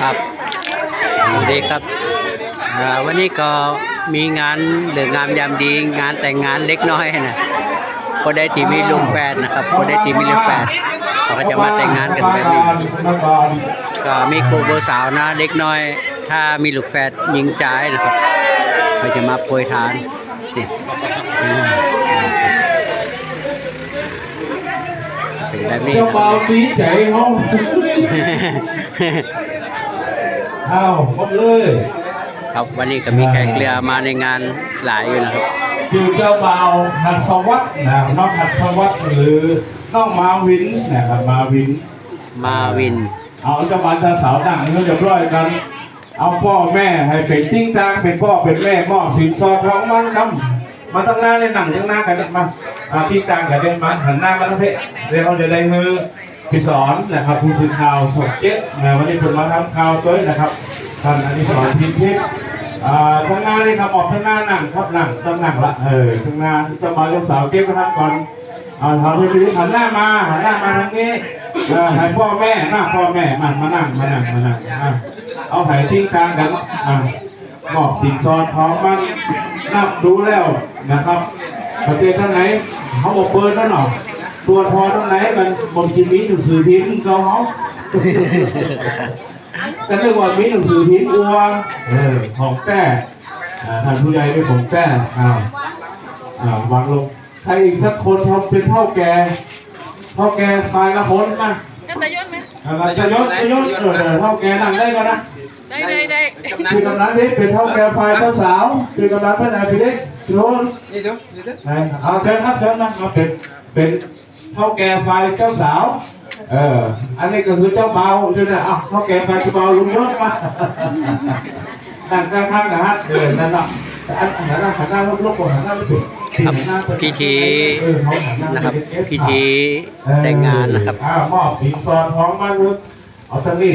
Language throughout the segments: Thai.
ครับสวัสดีครับอ่าวันนี้ก็มีงานเหลืองามยามดีงานแต่งงานเล็กน้อยนะก็ได้ทีมีลูกแฝดนะครับก็ได้ทีมีลูกแฝดเขาก็จะมาแต่งงานกันแบบนี้มาก่อนก็มีครูเบอร์สาวนะเล็กน้อย ถ้ามีลูกแฝดหญิงจ่ายนะครับเขาจะมาโปรยทานนี่อืมเป็นแบบนี้เจ้านะเบาสีใจห้อง อ้าวหมดเลยครับวันนี้ก็มีแขกเรือมาในงานหลายอยู่นะครับคือเจ้าเบาหัดสวัสดิ์นะน้องหัดสวัสดิ์หรือน้องมาวินนะครับมาวิน มาวิน เอาเจ้าบ่าวเจ้าสาวนั่งก็เรียบร้อยกัน เอาพ่อแม่ให้เป็นจริงจังเป็นพ่อเป็นแม่มอบสินสอดทองมันนำมาตั้งหน้าในหนังตั้งหน้ากันมามาที่จังกันเดินมาหันหน้ามาทั้งเพศเดี๋ยวเขาจะได้มือ พี่สอนนะครับผู้สื่อข่าวถกเจ็ดนะวันนี้ผมมาทำข่าวตัวนะครับท่านอนิสรพิมพิษอ่าทั้งหน้านี่ครับออกทั้งหน้านั่งครับหนังต้องนั่งละเออทั้งหน้าจะมาเจ้าสาวเก็บไว้ท่านก่อนเอาทำทีหันหน้ามาหันหน้ามาทางนี้เออให้พ่อแม่หน้าพ่อแม่มามานั่งมานั่งมานั่งเอาไผ่ทิ้งกลางกันมอบสินสอดทองมันนับดูแล้วนะครับประเทศท่านไหนเขาบอกเปิดแล้วเนาะ ตัวทอท่านไหนมันบนทีมีหนังสือพิมพ์เขาเขาก็เรียกว่ามีหนังสือพิมพ์อัวเออของแต้อ่าท่านผู้ใหญ่เป็นของแต้อ้าวอ้าววางลงใครอีกสักคนทำเป็นเท่าแก่เท่าแก่ฝ่ายละคนนะจะตะยศไหมอะไรจะยศจะยศเออเท่าแก่นั่งได้ก็นะได้ได้ได้คือกำนันนี่เป็นเท่าแก่ฝ่ายเจ้าสาวคือกำนันเป็นอะไรพี่เด็กโยนนี่ดูนี่ดูไหนเอาเชิญครับเชิญนะเอาเป็นเป็น เท่าแก่ฝ่ายเจ้าสาว เออ อันนี้ก็คือเจ้าเบาใช่ไหมอะเท่าแก่ฝ่ายเจ้าเบาลุงยศมานั่งข้างๆนะฮะเออนั่นน่ะอันหันหน้าหันหน้าลุกๆก่อนหันหน้าไม่ถึงครับพิธีนะครับพิธีแต่งงานนะครับอ่ามอบสินสอดของมานุษย์เอาสักนี่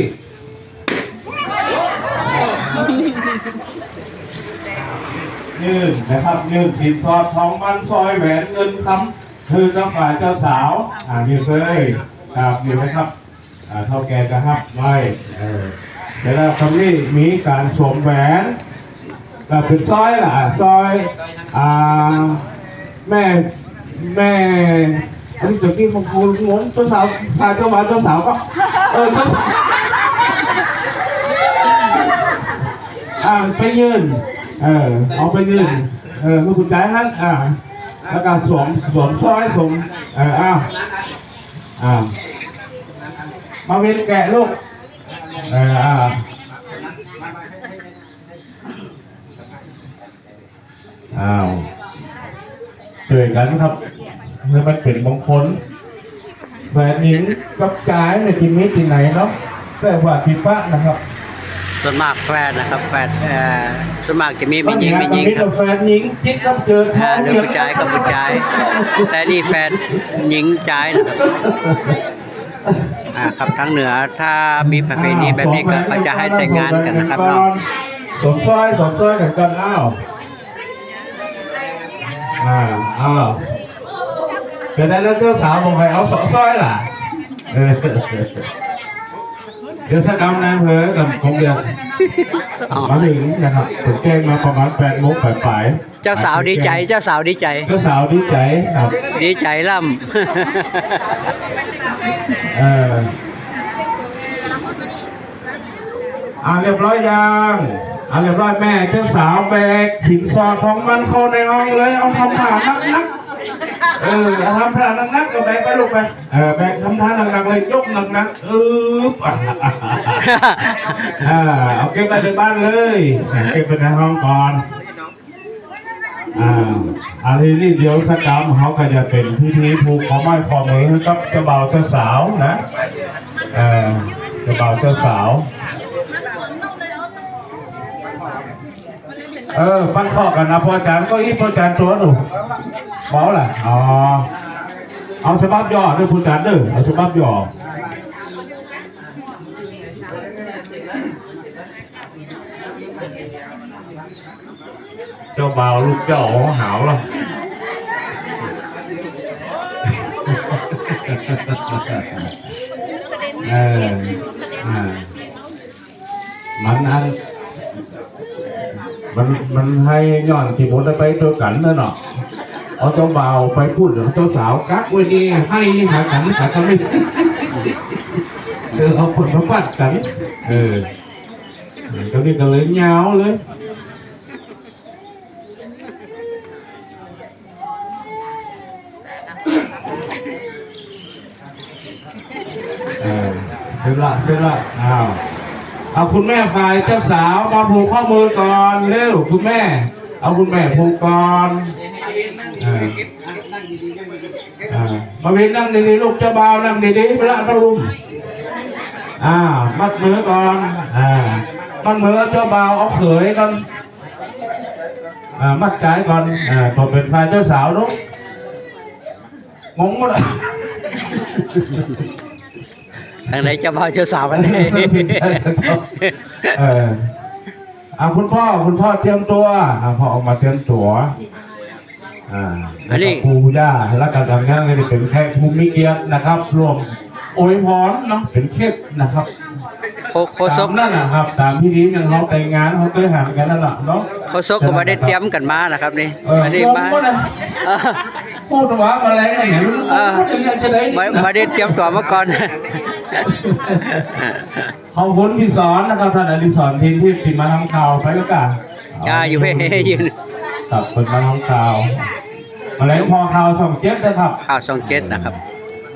ยืนนะครับยืนสินสอดทองมันซอยแหวนเงินคำ คือเจ้าฝ่ายเจ้าสาวอ่ายืนเลยครับยืนนะครับอ่าเท่าแกจะฮับไว้เออเดี๋ยวเราคำนี้มีการสวมแหวนก็เป็นซอยล่ะซอยอ่าแม่แม่อันนี้เดี๋ยวกี้ของคุณงงเจ้าสาวพาเจ้าบ่าวเจ้าสาวก็เออเจ้าสาวอ่าไปยืนเออเอาไปยืนเออคุณใจฮันอ่า แล้วก็สวมสวมสร้อยสวมเอออ้าวอ้าวมาเว้นแกะลูกเอออ้าวอ้าวเจอกันครับเมื่อมันเป็นมงคลแหวนหญิงกับกายในที่นี้ที่ไหนเนาะแต่ว่าที่ปะนะครับ ส่วนมากแฝดนะครับแฝดเอ่อส่วนมากจะมีไม่ยิงไม่ยิงตอนนี้ครับกับแฟนหญิงจิ๊กกับเจอทอ่าองเรื่องผู้ชายกับผู้ชายแต่นี่แฝดหญิงจ่ายนะครับอ่าครับทางเหนือถ้ามีประเพณีแบบนี้ก็เขาจะให้แต่งงานกันนะครับเนาะสมซ้อยสมซ้อยกันกันอ้าวอ่าอ้าวเกิดได้แล้วเจ้าสาวบอกให้เอาสองซ้อยล่ะเออเดี๋ยวสักกำนายอำเภอกับคงเดียวมาถึงนะครับถึงแจ้งมาประมาณแปดโมงปลายๆเจ้าสาวดีใจเจ้าสาวดีใจ เจ้าสาวดีใจครับดีใจล่เอออ่าเรียบร้อยยังอ่าเรียบร้อยแม่เจ้าสาวแบกสินสอดของมันเข้าในห้องเลยเอาทำผ่านักนักๆ เออเอาทำผ่านักนักๆก็แบกไปลูกไปเออแบกทำท่าหนักๆเลยยกหนักๆอึ๊บอ่าเอาเก็บไปในบ้านเลยเก็บไปในห้องก่อนอ่าอันนี้นี่เดี๋ยวสกรรมเขาก็จะเป็นพิธีผูกขอไม้ขอมือให้กับเจ้าบ่าวเจ้าสาวนะเออเจ้าบ่าวเจ้าสาวเออปั้นข้อกันนะพ่อจารย์ก็อีพ่อจารย์ตัวหนู บาล่ะอ๋อเอาฉบับย่อด้วยพ่ออาจารย์เด้อเอาฉบับย่อเจ้าบ่าวลูกเจ้าของหาวล่ะเอออ่ามันอันมันมันให้ย้อนที่ผมได้ไปตัวกันนั่นเนาะ เอาเจ้าบ่าวไปพูดกับเจ้าสาวกักไว้ดีให้หากันหากันไม่เออเอาคนมาปัดกัน เออตรงนี้ก็เลยยาเลยเออเสร็จละเสร็จละอ้าวเอาคุณแม่ฝ่ายเจ้าสาวมาผูกข้อมือก่อนเร็วคุณแม่ เอาคุณแม่ผูกก่อน มาวินนั่งดีๆลูกเจ้าบ่าวนั่งดีๆเวลาต้องรุมอ่ามัดมือก่อนอ่ามัดมือเจ้าบ่าวเอาเขยก่อนอ่ามัดใจก่อนอ่าพอเป็นฝ่ายเจ้าสาวลูกงงหมดเลยทางไหนเจ้าบ่าวเจ้าสาวกันแน่เออเอาคุณพ่อคุณพ่อเตรียมตัวอ่าพ่อออกมาเตรียมตัว อ่าอันนี้แล้วก็ปู่ย่าและการทำงานเลยเป็นแขกภูมิเกียรตินะครับ รวมอวยพรเนาะเป็นเค้กนะครับโคโคซกตามนั่นนะครับ ตามพิธีอย่างเขาแต่งงานเขาเคยหากันนั่นแหละเนาะ โคซกก็บ่ได้เตรียมกันมานะครับนี่เอออันนี้มางงหมดเลยเออพูดว่าอะไรกันเนี่ยเออพูดอย่างจะได้บ่บ่ได้เตรียมตัวมาก่อน ขอบคุณพี่สอนนะครับท่านอดิศรทินที่ติดมาทำข่าวไปแล้วกันย่าอยู่เพ่ยืนครับเป็นมาทำข่าว มาแล้วพอข่าวส่องเจ็ดนะครับข่าวช่องเจ็ดนะครับ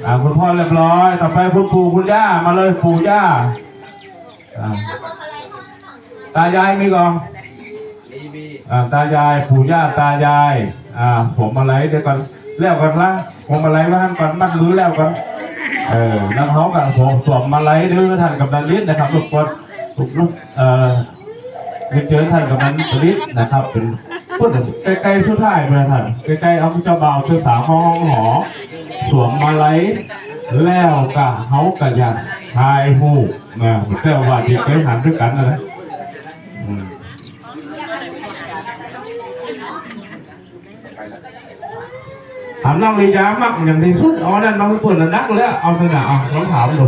อ่าคุณพ่อเรียบร้อย ต่อไปคุณปู่คุณย่ามาเลยปู่ย่าอ่าตายายมีก่อนอ่าตายายปู่ย่าตายาย อ่า ผมมาไล่เดี๋ยวก่อนแล้วกันละผมมาไล่ว่าท่านก่อนมัดมือแล้วกันเออนักร้องกับผมสวมมาไล่เดี๋ยวท่านกับนันลิศนะครับทุกคนทุกลูกเอ่อเรียนเจอท่านกับนันลิศนะครับเป็น พูดใกล้ๆสุดท้ายเลยท่านใกล้ๆเอาเจ้าบ่าวเสื้อสาวห้องหอ สวมมาไลยแล้วกะเฮากะยันชายหูนะเจ้าว่าที่เคยหันด้วยกันนะถามน้องลียามักอย่างที่สุดอ๋อนั่นน้องเปิดนักแล้วเอาเถอะนะเอาลองถามดู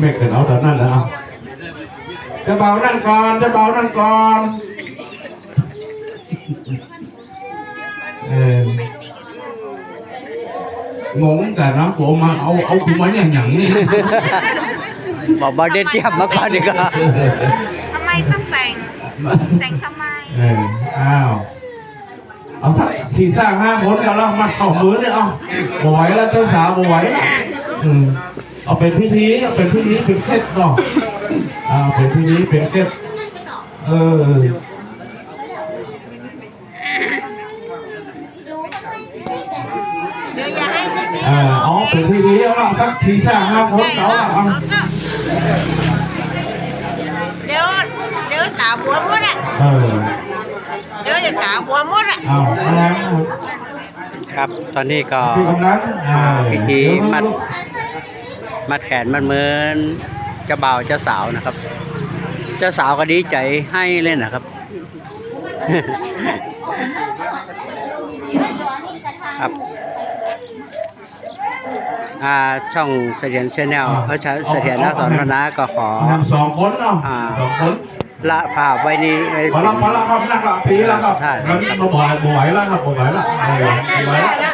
เอาเมฆกันเอาแต่นั่นแหละเอาจะเบานั่นก่อนจะเบานั่นก่อนเอองงกันนะผมมาเอาเอาคุณมาอย่างอย่างนี้บอกบ่ได้เตรียมมาก่อนดีกว่าทำไมต้องแต่ง แต่งทำไมเอออ้าวเอาสักสี่สร้างห้าคนกันแล้วมาเข้ามือเนี่ยเอาบ่ไหวแล้วเจ้าสาวบ่ไหวแล้วอืม เอาเป็นพิธีเอาเป็นพิธีเป็นเคล็ดเนาะเอาเป็นพิธีเป็นเคล็ดเออเดี๋ยวอย่าให้เออเอาเป็นพิธีเอาละสักสี่สร้างห้าคนเอาละเอาเดี๋ยวเดี๋ยวตาบวมหมดอะเออเดี๋ยวจะตาบวมหมดอะเอาอะไรครับ ตอนนี้ก็ที่กำนันอ่าพิธีมัด มัดแขนมัดมือเจ้าบ่าวเจ้าสาวนะครับ เจ้าสาวก็ดีใจให้เลยนะครับครับอ่าช่องเสถียรชแนลเออเสถียรนาสอนพนาก็ขอเอาสองคนเนาะอ่าสองคนละภาพไว้นี้ไว้พอละพอละครับนั่งละปีละครับใช่งั้นมาบ่อยบ่อยแล้วครับบ่อยละบ่อยละบ่อยละ